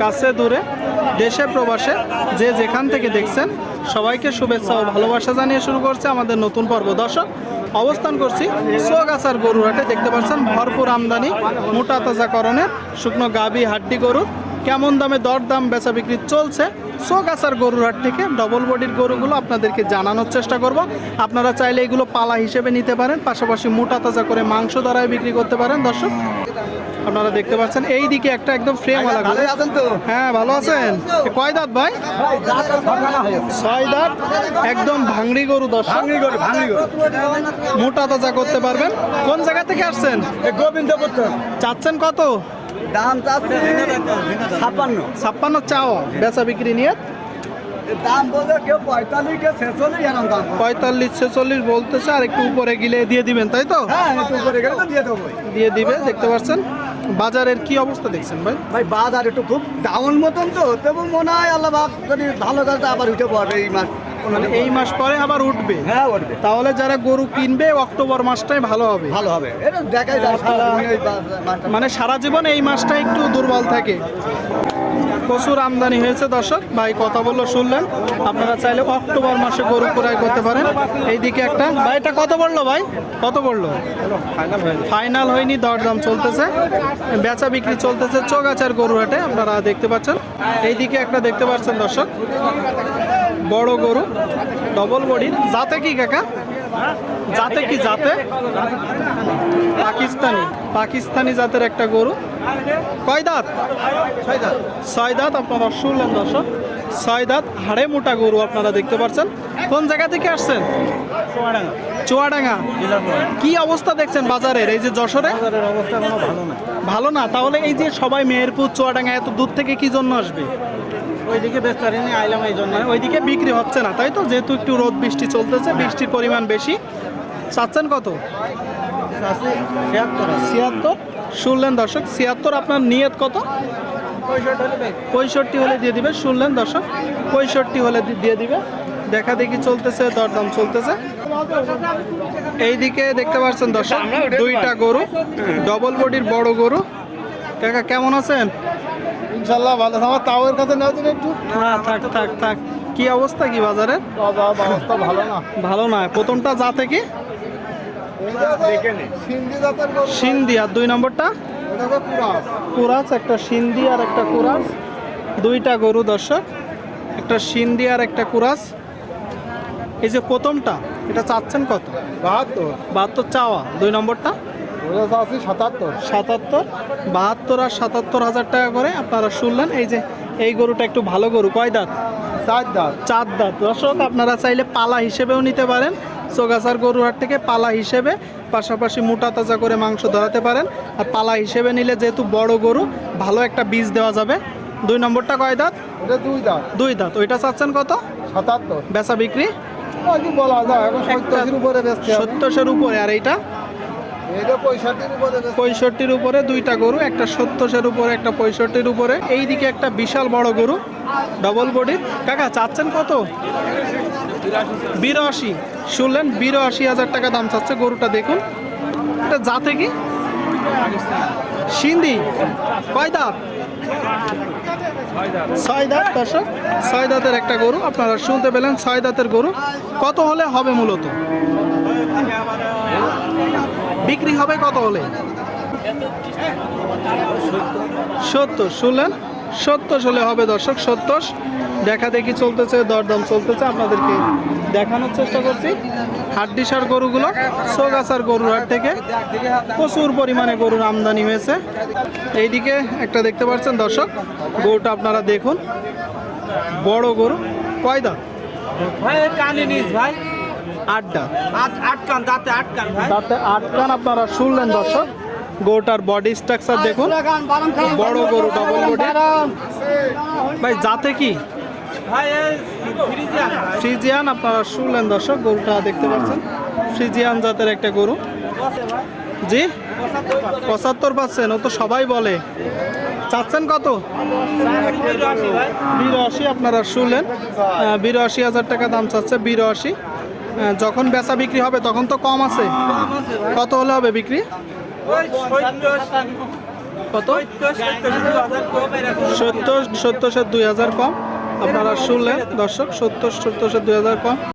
কাছে, দূরে, দেশে, প্রবাসে, যে যেখান থেকে দেখছেন, সবাইকে শুভেচ্ছা ও ভালোবাসা জানিয়ে শুরু করছে আমাদের নতুন পর্ব। দর্শক, অবস্থান করছি সোগাছার গরুরহাটে। দেখতে পাচ্ছেন, ভরপুর আমদানি, মোটা তাজাকরণের শুকনো গাবি হাড্ডি গরু। কেমন দামে দর দাম বেচা বিক্রি চলছে? সোগাছার গরুরহাট থেকে ডবল বডির গরুগুলো আপনাদেরকে জানানোর চেষ্টা করব। আপনারা চাইলে এগুলো পালা হিসেবে নিতে পারেন, পাশাপাশি মোটা তাজা করে মাংস দ্বারাই বিক্রি করতে পারেন। দর্শক আপনারা দেখতে পাচ্ছেন এই দিকে একটা একদম ফ্রেম ওয়ালা গরু আছেন তো? হ্যাঁ ভালো আছেন? কয় দাঁত ভাই? ছয় দাঁত একদম ভাঙড়ি গরু দর্শক। ভাঙি গরু ভাঙি গরু। মোটা তাজা করতে পারবেন। কোন জায়গা থেকে আসছেন? গোবিন্দপুর চাচ্ছেন কত? দাম চাচ্ছি ছাপ্পান্ন। ছাপ্পান্ন চাও বেচা বিক্রি নিয়ে। দাম বলতে কেউ পঁয়তাল্লিশ কেউ ছেচল্লিশ এরকম দাম পঁয়তাল্লিশ ছেচল্লিশ বলতেছে আর একটু উপরে গিলে দিয়ে দিবেন তাই তো? হ্যাঁ একটু উপরে গেলে তো দিয়ে দেবো। দিয়ে দিবে দেখতে পাচ্ছেন? বাজারের কি অবস্থা দেখছেন ভাই? ভাই বাজার একটু খুব ডাউন মতন তো তবু মনে হয় আল্লাহ বাপ যদি ভালো কাজটা আবার উঠে পড়বে এই মাস মানে এই মাস পরে আবার উঠবে। হ্যাঁ উঠবে। তাহলে যারা গরু কিনবে অক্টোবর মাসটাই ভালো হবে। ভালো হবে। এটা দেখাই যায়। মানে সারা জীবন এই মাসটা একটু দুর্বল থাকে। প্রচুর আমদানি হয়েছে, দর্শক। ভাই কথা বলল, শুনলেন। আপনারা চাইলে অক্টোবর মাসে গরু ক্রয় করতে পারেন। এইদিকে একটা ভাই, এটা কত পড়ল ভাই? কত পড়ল ফাইনাল হয়নি, দরদাম চলতেছে। বেচা বিক্রি চলতেছে চোগাচার গরু হাটে, আপনারা দেখতে পাচ্ছেন। এইদিকে একটা দেখতে পাচ্ছেন, দর্শক। বড় গরু ডবল বডির জাতে কি কাকা? জাতে কি জাতে পাকিস্তানি। পাকিস্তানি জাতের একটা গরু। কয় দাঁত? ছয় দাঁত। আপনারা শুনলেন দর্শক। ছয় দাঁত হাড়ে মোটা গরু আপনারা দেখতে পাচ্ছেন কোন জায়গা থেকে আসছেন? চুয়াডাঙ্গা। কি অবস্থা দেখছেন বাজারের? এই যে যশোরে? অবস্থা ভালো না। ভালো না? তাহলে এই যে সবাই মেহেরপুর চুয়াডাঙ্গা এত দূর থেকে কি জন্য আসবে? ওইদিকে ব্যস্ত ঋণে আইলাম এই জন্য ওইদিকে বিক্রি হচ্ছে না তাই তো? যেহেতু একটু রোদ বৃষ্টি চলতেছে বৃষ্টির পরিমাণ বেশি। চাচ্ছেন কত? ছিয়াত্তর। শুনলেন দর্শক ছিয়াত্তর আপনার নিয়ত কত? পঁয়ষট্টি হলে দিয়ে দিবে শুনলেন দর্শক পঁয়ষট্টি হলে দিয়ে দিবে। দেখা দেখি চলতেছে দরদাম চলতেছে। এইদিকে দেখতে পাচ্ছেন দর্শক দুইটা গরু ডবল বডির বড় গরু। কাকা কেমন আছেন? ইনশাল্লাহ ভালো আমার তাওয়ের কাছে নেওয়া দিন একটু। না থাক থাক থাক। কি অবস্থা কি বাজারের অবস্থা ভালো না। ভালো নয় প্রথমটা যা থেকে সিন্ধি আর দুই নম্বরটা? কুরাস একটা সিন্ধি আর একটা কুরাস। দুইটা গরু দর্শক। একটা সিন্ধি আর একটা কুরাস। এই যে প্রথমটা এটা চাচ্ছেন কত? বাহাত্তর। বাহাত্তর চাওয়া। দুই নম্বরটা? ওটা চাচ্ছি সাতাত্তর সাতাত্তর। বাহাত্তর আর সাতাত্তর হাজার টাকা করে আপনারা শুনলেন। এই যে এই গরুটা একটু ভালো গরু। কয় দাঁত? চার দাঁত। চার দাঁত। দর্শক আপনারা চাইলে পালা হিসেবেও নিতে পারেন। চোগাছার গরুহাট থেকে পালা হিসেবে পাশাপাশি মোটা তাজা করে মাংস ধরাতে পারেন। আর পালা হিসেবে নিলে যেহেতু বড় গরু ভালো একটা বীজ দেওয়া যাবে। দুই নম্বরটা কয় দাঁত? ওটা দুই দাঁত। দুই দাঁত। ওইটা চাচ্ছেন কত? সাতাত্তর। বেচা বিক্রি? বলা যায় সত্তরের উপরে বেচতে উপরে। আর এইটা? পঁয়ষট্টির উপরে দুইটা গরু, একটা সত্তরের উপরে, একটা পঁয়ষট্টির উপরে। এই দিকে একটা বিশাল বড় গরু ডবল বডি কাকা, চাচ্ছেন কত? বিরাশি। শুনলেন, বিরাশি হাজার টাকা দাম চাচ্ছে গরুটা, দেখুন। এটা জাতে কি? সিন্ধি। কয় দাঁত ছয় দাঁত ছয় দাঁতের একটা গরু, আপনারা শুনতে পেলেন ছয় দাঁতের গরু। কত হলে হবে মূলত? বিক্রি হবে কত হলে? সত্তর, শুনলেন? সত্তর হলে হবে দর্শক, সত্তর। দেখা দেখি চলতেছে, দরদাম চলতেছে। আপনাদেরকে দেখানোর চেষ্টা করছি। হাড্ডিসার গরুগুলো, সোগাছার গরুর হাট থেকে প্রচুর পরিমাণে গরুর আমদানি হয়েছে। এইদিকে একটা দেখতে পাচ্ছেন দর্শক, গরুটা আপনারা দেখুন। বড় গরু, কয় দাঁত? ভাই, কানে নিস ভাই। আটটা। আট আটকান দাঁতে আটকান ভাই। তাতে আটকান আপনারা শুনলেন দর্শক। গরুটার বডি স্ট্রাকচার দেখুন। বড় গরু ডবল বডি ভাই যাতে কি? ফ্রিজিয়ান। আপনারা শুনলেন দর্শক গরুটা দেখতে পাচ্ছেন। ফ্রিজিয়ান জাতের একটা গরু। জি? পঁচাত্তর পাচ্ছেন। ও তো সবাই বলে। চাচ্ছেন কত? বিরাশি আপনারা শুনলেন। বিরাশি হাজার টাকা দাম চাচ্ছে বিরাশি। যখন বেচা বিক্রি হবে তখন তো কম আছে। কত হলে হবে বিক্রি? কত? সত্তর সত্তর দুই হাজার কম। আপনারা শুনলেন, দর্শক, সত্তর সত্তর দুই হাজার কম।